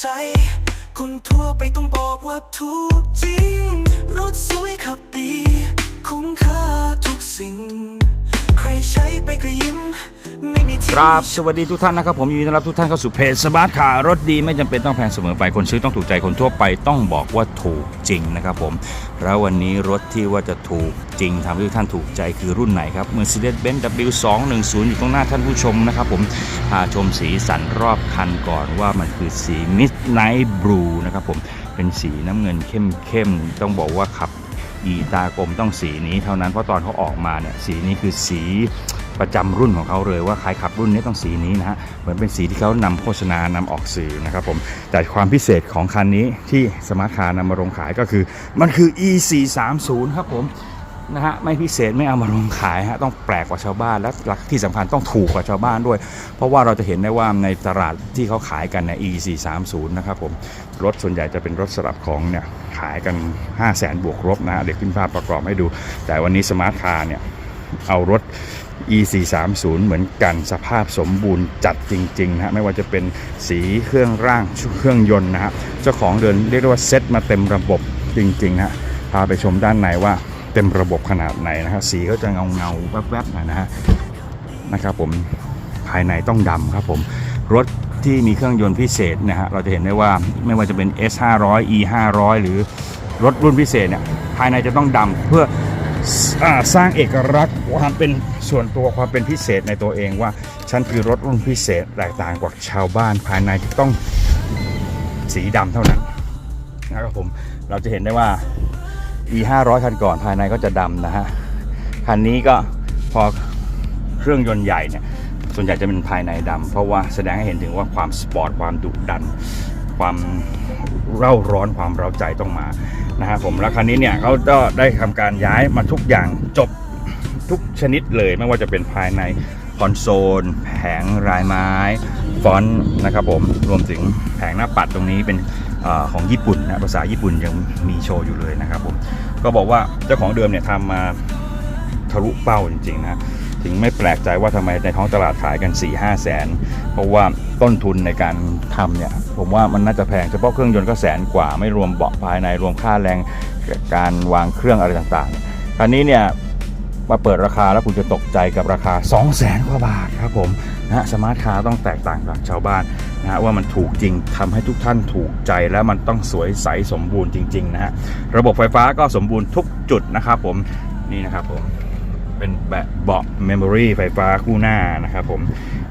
ใจ คนทั่วไปต้องบอกว่าถูกจริง รถสวยขับดี คุ้มค่าทุกสิ่ง ใครใช้ไปก็ยิ้มไม่มีทิ้งครับสวัสดีทุกท่านนะครับ ผมยินดีต้อนรับทุกท่านเข้าสู่เพจสมาร์ทคาร์รถดีไม่จำเป็นต้องแพงเสมอไปคนซื้อต้องถูกใจคนทั่วไปต้องบอกว่าถูกจริงนะครับผม แล้ววันนี้รถที่ว่าจะถูกจริงทำให้ทุกท่านถูกใจคือรุ่นไหนครับ Mercedes-Benz W210 อยู่ตรงหน้าท่านผู้ชมนะครับผมพาชมสีสันรอบคันก่อนว่ามันคือสี Midnight Blue นะครับผมเป็นสีน้ำเงินเข้มๆต้องบอกว่าขับ อีตากลมต้องสีนี้เท่านั้นเพราะตอนเขาออกมาเนี่ยสีนี้คือสีประจำรุ่นของเขาเลยว่าใครขับรุ่นนี้ต้องสีนี้นะฮะเหมือนเป็นสีที่เขานำโฆษณานำออกสื่อนะครับผมแต่ความพิเศษของคันนี้ที่สมาร์ทคาร์นำมาลงขายก็คือ มันคือ e 4 3 0ครับผม นะฮะไม่พิเศษไม่เอามาลงขายฮะต้องแปลกกว่าชาวบ้านและหลักที่สำคัญต้องถูกกว่าชาวบ้านด้วย เพราะว่าเราจะเห็นได้ว่าในตลาดที่เขาขายกันเนี่ย e 4 3 0นะครับผมรถส่วนใหญ่จะเป็นรถสลับของเนี่ยขายกัน 5 0 0แสนบวกลบนะฮะเดี๋ยวขึ้นภาพประกอบให้ดู แต่วันนี้สมาร์ทคาร์เนี่ยเอารถ e 4 3 0 เหมือนกันสภาพสมบูรณ์จัดจริงๆนะฮะไม่ว่าจะเป็นสีเครื่องร่างเครื่องยนต์นะฮะเจ้าของเดินเรียกได้ว่าเซ็ตมาเต็มระบบจริงๆนะฮะพาไปชมด้านในว่า เต็มระบบขนาดไหนนะฮะสีเขาจะเงาเงาแวบๆหน่อยนะฮะนะครับผมภายในต้องดำครับผมรถที่มีเครื่องยนต์พิเศษนะฮะเราจะเห็นได้ว่าไม่ว่าจะเป็น S 5 0 0 E 5 0 0หรือรถรุ่นพิเศษเนี่ยภายในจะต้องดำเพื่ออสร้างเอกลักษณ์ความเป็นส่วนตัวความเป็นพิเศษในตัวเองว่าฉันคือรถรุ่นพิเศษแตกต่างกว่าชาวบ้าน ภายในที่ต้องสีดำเท่านั้นนะครับผมเราจะเห็นได้ว่า e 5 0 0คันก่อนภายในก็จะดำนะฮะ คันนี้ก็พอเครื่องยนต์ใหญ่เนี่ย ส่วนใหญ่จะเป็นภายในดำเพราะว่าแสดงให้เห็นถึงว่าความสปอร์ตความดุดัน ความเร่าร้อนความเร้าใจต้องมานะครับผมแล้วคันนี้เนี่ยเขาก็ได้ทำการย้ายมาทุกอย่างจบทุกชนิดเลยไม่ว่าจะเป็นภายในคอนโซล แผงรายไม้ ฟอนต์นะครับผมรวมถึงแผงหน้าปัดตรงนี้เป็น ของญี่ปุ่นนะภาษาญี่ปุ่นยังมีโชว์อยู่เลยนะครับผมก็บอกว่าเจ้าของเดิมเนี่ยทำมาทะลุเป้าจริงๆนะถึงไม่แปลกใจว่าทำไมในท้องตลาดขายกัน 4 5 0 0แสน เพราะว่าต้นทุนในการทำเนี่ย ผมว่ามันน่าจะแพงเฉพาะเครื่องยนต์ก็แสนกว่าไม่รวมเบาะภายในรวมค่าแรงการวางเครื่องอะไรต่างๆคันนี้เนี่ย มาเปิดราคาแล้วคุณจะตกใจกับราคา 2 0 0แสนกว่าบาทครับผมนะฮะสมาร์ทคาร์ต้องแตกต่างจากชาวบ้านนะฮะว่ามันถูกจริงทำให้ทุกท่านถูกใจแล้วมันต้องสวยใสสมบูรณ์จริงๆนะฮะระบบไฟฟ้าก็สมบูรณ์ทุกจุดนะครับผมนี่นะครับผมเป็นแบบเบาะเมมโมรีไฟฟ้าคู่หน้านะครับผม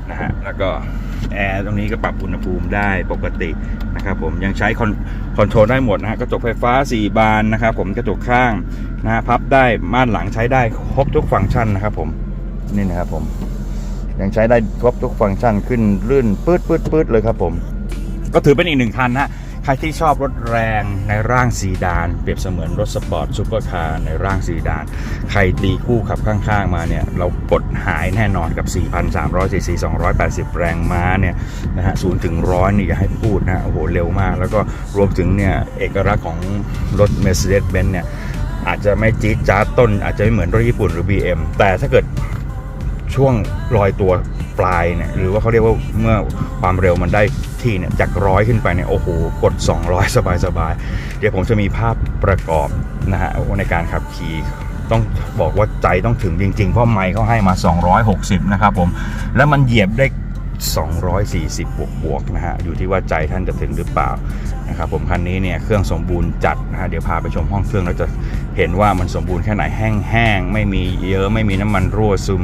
นะฮะแล้วก็ แอร์ตรงนี้ก็ปรับอุณหภูมิได้ปกตินะครับผมยังใช้คอนคอนโทรลได้หมดนะฮะกระจกไฟฟ้า 4 บานนะครับผมกระจกข้างนะฮะพับได้ม่านหลังใช้ได้ครบทุกฟังก์ชันนะครับผมนี่นะครับผมยังใช้ได้ครบทุกฟังก์ชันขึ้นลื่นปื๊ดปื๊ดปื๊ดเลยครับผม ก็ถือเป็นอีกหนึ่งคันนะฮะ ใครที่ชอบรถแรงในร่างซีดาน เปรียบเสมือนรถสปอร์ตซูเปอร์คาร์ในร่างซีดาน ใครตีคู่ขับข้างๆมาเนี่ย เรากดหายแน่นอนกับ 4,300 cc 280 แรงม้าเนี่ยนะฮะศูนย์ถึงร้อยนี่อย่าให้พูดนะโอ้โหเร็วมาก แล้วก็รวมถึงเนี่ย เอกลักษณ์ของรถ Mercedes-Benz เนี่ยอาจจะไม่จี๊ดจ๊าต้น อาจจะไม่เหมือนรถญี่ปุ่นหรือ BM แต่ถ้าเกิดช่วงลอยตัวปลายเนี่ยหรือว่าเขาเรียกว่าเมื่อความเร็วมันได้ ที่เนี่ยจากร้อยขึ้นไปเนี่ยโอ้โหกด 200สบายสบายๆ เดี๋ยวผมจะมีภาพประกอบนะฮะในการขับขี่ต้องบอกว่าใจต้องถึงจริง ๆ เพราะไมค์เขาให้มา 260 นะครับผม แล้วมันเหยียบได้ 240 บวกบวกๆนะฮะ อยู่ที่ว่าใจท่านจะถึงหรือเปล่านะครับผมคันนี้เนี่ยเครื่องสมบูรณ์จัดนะฮะเดี๋ยวพาไปชมห้องเครื่องแล้วจะเห็นว่ามันสมบูรณ์แค่ไหนแห้งๆ ไม่มีเยอะไม่มีน้ำมันรั่วซึม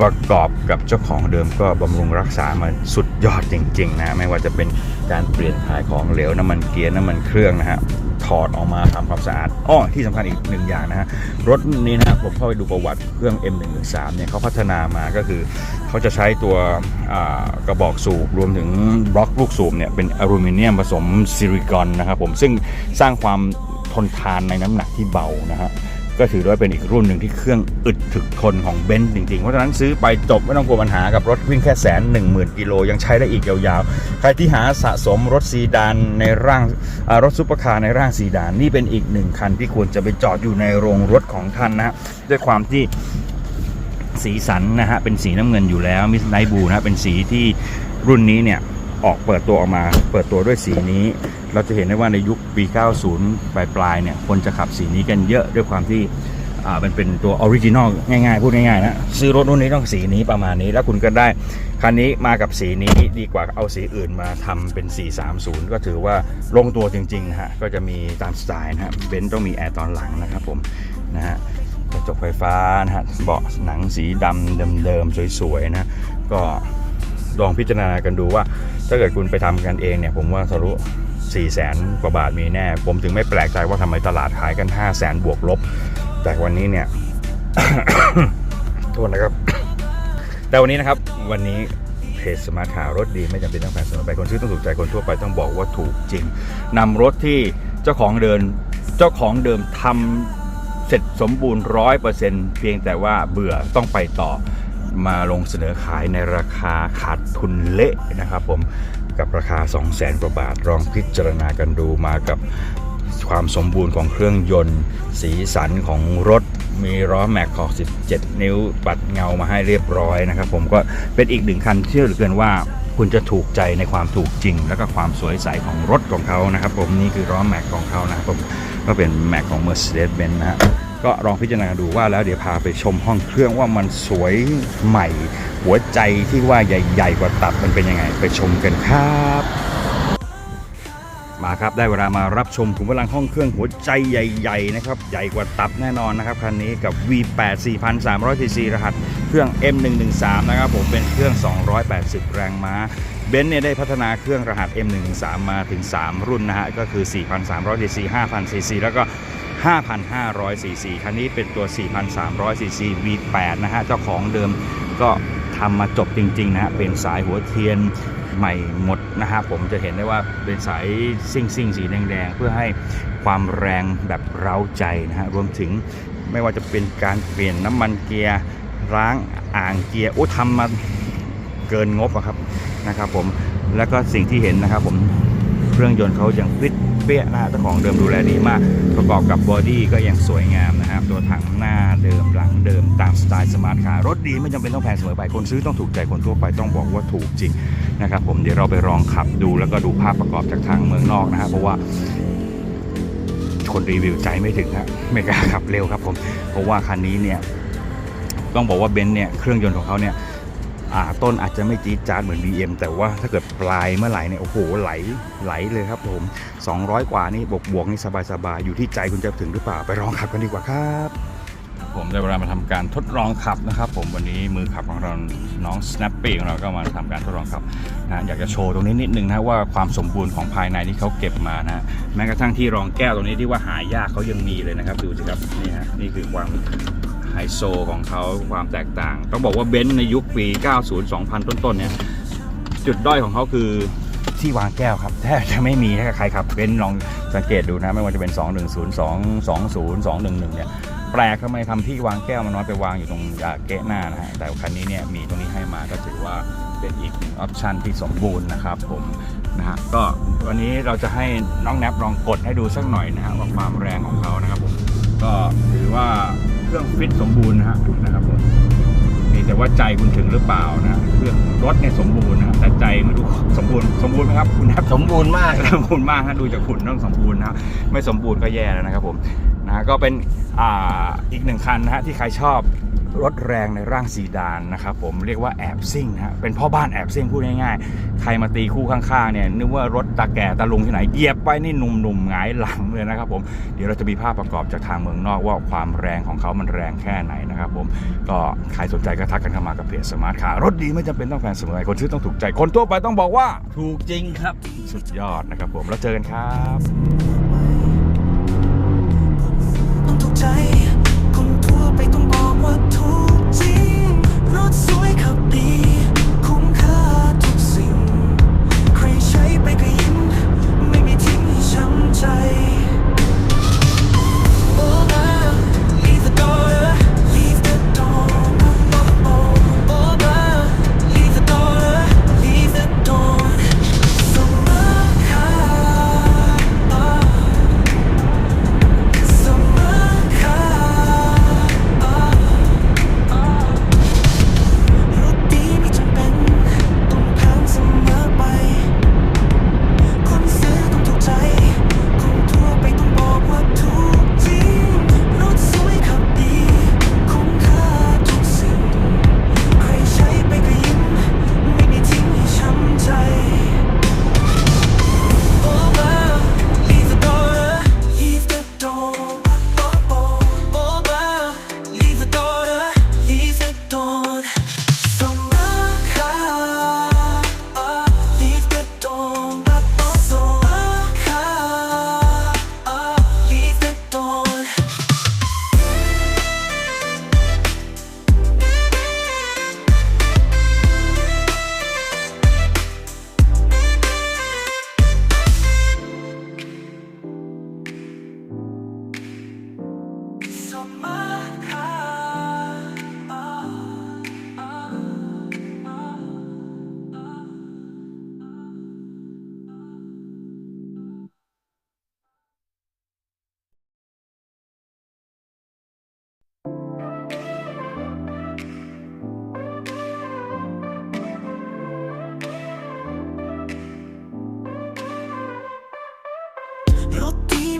ประกอบ กับเจ้าของเดิมก็บำรุงรักษามาสุดยอดจริงๆนะไม่ว่าจะเป็นการเปลี่ยนถ่ายของเหลวน้ำมันเกียร์น้ำมันเครื่องนะฮะถอดออกมาทำความสะอาดอ้อที่สำคัญอีกหนึ่งอย่างนะฮะรถนี้นะฮะผมเข้าไปดูประวัติเครื่อง M113 เนี่ยเขาพัฒนามาก็คือ เขาจะใช้ตัวกระบอกสูบรวมถึงบล็อกลูกสูบเนี่ยเป็นอลูมิเนียมผสมซิลิคอนนะครับผมซึ่งสร้างความทนทานในน้ำหนักที่เบานะฮะ ก็ถือว่าเป็นอีกรุ่นหนึ่งที่เครื่องอึดถึกทนของเบนซ์จริงๆ เพราะฉะนั้นซื้อไปจบไม่ต้องกลัวปัญหากับรถวิ่งแค่แสนหนึ่งหมื่นกิโลยังใช้ได้อีกยาวๆ ใครที่หาสะสมรถซีดานในร่างรถซุปเปอร์คาร์ในร่างซีดานนี่เป็นอีกหนึ่งคันที่ควรจะไปจอดอยู่ในโรงรถของท่านนะด้วยความที่สีสันนะฮะเป็นสีน้ำเงินอยู่แล้วมิสไนบูนะเป็นสีที่รุ่นนี้เนี่ย ออกเปิดตัวออกมา เปิดตัวด้วยสีนี้ เราจะเห็นได้ว่าในยุคปี 90 ปลายปลายๆเนี่ยคนจะขับสีนี้กันเยอะด้วยความที่มันเป็นตัวออริจินอลง่ายๆ พูดง่ายๆนะซื้อรถรุ่นนี้ต้องสีนี้ประมาณนี้ แล้วคุณก็ได้คันนี้มากับสีนี้ดีกว่าเอาสีอื่นมาทำเป็น 430 ก็ถือว่าลงตัวจริงๆนะฮะก็จะมีตามสไตล์นะฮะเบนซ์ต้องมีแอร์ตอนหลังนะครับผมนะฮะกระจกไฟฟ้านะฮะเบาะหนังสีดำเดิมๆสวยๆนะก็ ลองพิจารณากันดูว่า ถ้าเกิดคุณไปทำกันเองเนี่ย ผมว่าทะลุ4แสนกว่าบาทมีแน่ ผมถึงไม่แปลกใจว่าทำไมตลาดขายกัน 5 0 0แสนบวกลบ แต่วันนี้เนี่ย โทษนะครับ แต่วันนี้นะครับ วันนี้เพจสมาร์ทข่าวรถดีไม่จำเป็นต้องแพงเสมอไปคนซื้อต้องถูกใจคนทั่วไปต้องบอกว่าถูกจริงนำรถที่เจ้าของเดิน เจ้าของเดิมทำเสร็จสมบูรณ์ร้อยเปอร์เซ็นต์เพียงแต่ว่าเบื่อต้องไปต่อ มาลงเสนอขายในราคาขาดทุนเละนะครับผมกับราคา 2 0 0แสนกว่าบาทลองพิจารณากันดูมากับความสมบูรณ์ของเครื่องยนต์ สีสันของรถมีล้อแม็กของ17 นิ้วปัดเงามาให้เรียบร้อยนะครับ ผมก็เป็นอีกหนึ่งคันเชื่อเหลือเกินว่าคุณจะถูกใจในความถูกจริง แล้วก็ความสวยใสของรถของเขานะครับ ผมนี่คือล้อแม็กของเขานะครับผมก็เป็นแม็กของ Mercedes-Benz นะฮะ ก็ลองพิจารณาดูว่าแล้วเดี๋ยวพาไปชมห้องเครื่องว่ามันสวยใหม่ หัวใจที่ว่าใหญ่ๆกว่าตับมันเป็นยังไงไปชมกันครับมาครับได้เวลามารับชมขุมพลังห้องเครื่องหัวใจใหญ่ๆนะครับใหญ่กว่าตับแน่นอนนะครับคันนี้กับ V8 4,300 cc รหัสเครื่อง M113 นะครับผมเป็นเครื่อง 280 แรงม้าเบนซ์เนี่ยได้พัฒนาเครื่องรหัส M113 มาถึง 3 รุ่นนะฮะก็คือ 4,300 cc 5,000 cc แล้วก็ 5,500 cc คันนี้เป็นตัว 4,300 cc V8 นะฮะ เจ้าของเดิมก็ทำมาจบจริง ๆ นะฮะ เป็นสายหัวเทียนใหม่หมดนะฮะ ผมจะเห็นได้ว่าเป็นสายซิ่งซิ่งสีแดง ๆ เพื่อให้ความแรงแบบเร้าใจนะฮะ รวมถึงไม่ว่าจะเป็นการเปลี่ยนน้ำมันเกียร์ล้างอ่างเกียร์โอ้ทำมาเกินงบอะครับนะครับผมแล้วก็สิ่งที่เห็นนะครับผมเครื่องยนต์เขายังฟิต เปี้ยนะฮะเจ้าของเดิมดูแลดีมาก ประกอบกับบอดี้ก็ยังสวยงามนะครับ ตัวถังหน้าเดิมหลังเดิมตามสไตล์สมาร์ทคาร์รถดีไม่จำเป็นต้องแพงเสมอไป คนซื้อต้องถูกใจคนทั่วไปต้องบอกว่าถูกจริงนะครับผมเดี๋ยวเราไปลองขับดูแล้วก็ดูภาพประกอบจากทางเมืองนอกนะฮะเพราะว่าคนรีวิวใจไม่ถึงฮะไม่กล้าขับเร็วครับผมเพราะว่าคันนี้เนี่ยต้องบอกว่าเบนซ์เนี่ยเครื่องยนต์ของเขาเนี่ย ต้นอาจจะไม่จี๊ดจ๊าดเหมือน BM แต่ว่าถ้าเกิดปลายเมื่อไหร่เนี่ยโอ้โหไหลไหลเลยครับผม 200 กว่านี่บวกบวกนี่สบายๆ อยู่ที่ใจคุณจะถึงหรือเปล่าไปลองขับกันดีกว่าครับผมได้เวลามาทำการทดลองขับนะครับ ผมวันนี้มือขับของเราน้อง Snappy ของเราก็มาทำการทดลองขับนะอยากจะโชว์ตรงนี้นิดนึงนะว่าความสมบูรณ์ของภายในที่เขาเก็บมานะแม้กระทั่งที่รองแก้วตรงนี้ที่ว่าหายากเขายังมีเลยนะครับ ดูสิครับนี่ฮะนี่คือความ ไฮโซของเขาความแตกต่าง ต้องบอกว่าเบนซ์ในยุคปี 90 2000 ต้นๆเนี่ยจุดด้อยของเขาคือที่วางแก้วครับแทบจะไม่มีถ้าใครขับเบนซ์ลองสังเกตดูนะ ไม่ว่าจะเป็น 210 220 211 เนี่ยแปลกทำไมทำที่วางแก้วมันน้อยไปวางอยู่ตรงอ่าเกะหน้านะฮะแต่คันนี้เนี่ยมีตรงนี้ให้มาก็ถือว่าเป็นอีกออปชันที่สมบูรณ์นะครับผมนะฮะก็วันนี้เราจะให้น้องแนบลองกดให้ดูสักหน่อยนะฮะว่าความแรงของเขานะครับผมก็ถือว่า รื่องฟิตสมบูรณ์นะฮะนะครับผมมีแต่ว่าใจคุณถึงหรือเปล่านะเครื่องรถเนี่ยสมบูรณ์นะฮะแต่ใจไม่รู้สมบูรณ์สมบูรณ์ไหมครับคุณแนบสมบูรณ์มากสมบูรณ์มากฮะดูจากหุ่นต้องสมบูรณ์นะครับไม่สมบูรณ์ก็แย่แล้วนะครับผมนะก็เป็นอ่าอีกหนึ่งคันนะฮะที่ใครชอบ รถแรงในร่างซีดานนะครับผมเรียกว่าแอบซิ่งฮะเป็นพ่อบ้านแอบซิ่งพูดง่ายๆ ใครมาตีคู่ข้างๆเนี่ยนึกว่ารถตาแก่ตาลุงที่ไหนเหยียบไปนี่หนุ่มๆหงายหลังเลยนะครับผมเดี๋ยวเราจะมีภาพประกอบจากทางเมืองนอกว่าความแรงของเขามันแรงแค่ไหนนะครับผมก็ใครสนใจก็ทักกันเข้ามากับเพจสมาร์ทคาร์รถดีไม่จำเป็นต้องแพงเสมอไปคนซื้อต้องถูกใจคนทั่วไปต้องบอกว่าถูกจริงครับสุดยอดนะครับผมแล้วเจอกันครับต้อ